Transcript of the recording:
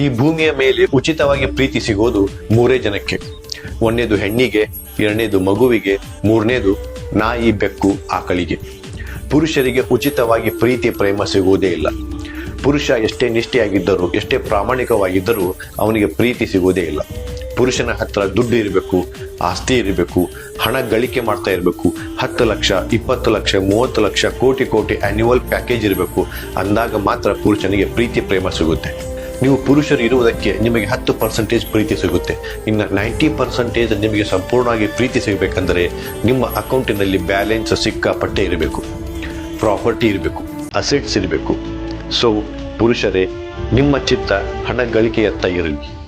ಈ ಭೂಮಿಯ ಮೇಲೆ ಉಚಿತವಾಗಿ ಪ್ರೀತಿ ಸಿಗೋದು ಮೂರೇ ಜನಕ್ಕೆ. ಒಂದನೇದು ಹೆಣ್ಣಿಗೆ, ಎರಡನೇದು ಮಗುವಿಗೆ, ಮೂರನೇದು ನಾಯಿ ಬೆಕ್ಕು ಆಕಳಿಗೆ. ಪುರುಷರಿಗೆ ಉಚಿತವಾಗಿ ಪ್ರೀತಿ, ಪ್ರೇಮ ಸಿಗುವುದೇ ಇಲ್ಲ. ಪುರುಷ ಎಷ್ಟೇ ನಿಷ್ಠೆಯಾಗಿದ್ದರೂ, ಎಷ್ಟೇ ಪ್ರಾಮಾಣಿಕವಾಗಿದ್ದರೂ ಅವನಿಗೆ ಪ್ರೀತಿ ಸಿಗುವುದೇ ಇಲ್ಲ. ಪುರುಷನ ಹತ್ರ ದುಡ್ಡು ಇರಬೇಕು, ಆಸ್ತಿ ಇರಬೇಕು, ಹಣ ಗಳಿಕೆ ಮಾಡ್ತಾ ಇರಬೇಕು, ಹತ್ತು ಲಕ್ಷ, ಇಪ್ಪತ್ತು ಲಕ್ಷ, ಮೂವತ್ತು ಲಕ್ಷ, ಕೋಟಿ ಕೋಟಿ ಆ್ಯನ್ಯುವಲ್ ಪ್ಯಾಕೇಜ್ ಇರಬೇಕು. ಅಂದಾಗ ಮಾತ್ರ ಪುರುಷನಿಗೆ ಪ್ರೀತಿ, ಪ್ರೇಮ ಸಿಗುತ್ತೆ. ನೀವು ಪುರುಷರು ಇರುವುದಕ್ಕೆ ನಿಮಗೆ ಹತ್ತು ಪರ್ಸೆಂಟೇಜ್ ಪ್ರೀತಿ ಸಿಗುತ್ತೆ. ಇನ್ನು ನೈಂಟಿ ಪರ್ಸೆಂಟೇಜ್ ನಿಮಗೆ ಸಂಪೂರ್ಣವಾಗಿ ಪ್ರೀತಿ ಸಿಗಬೇಕಂದರೆ ನಿಮ್ಮ ಅಕೌಂಟಿನಲ್ಲಿ ಬ್ಯಾಲೆನ್ಸ್ ಸಿಕ್ಕಾಪಟ್ಟೆ ಇರಬೇಕು. ಪ್ರಾಪರ್ಟಿ ಇರಬೇಕು. ಅಸೆಟ್ಸ್ ಇರಬೇಕು. ಸೊ ಪುರುಷರೇ, ನಿಮ್ಮ ಚಿತ್ತ ಹಣ ಗಳಿಕೆಯತ್ತ ಇರಲಿ.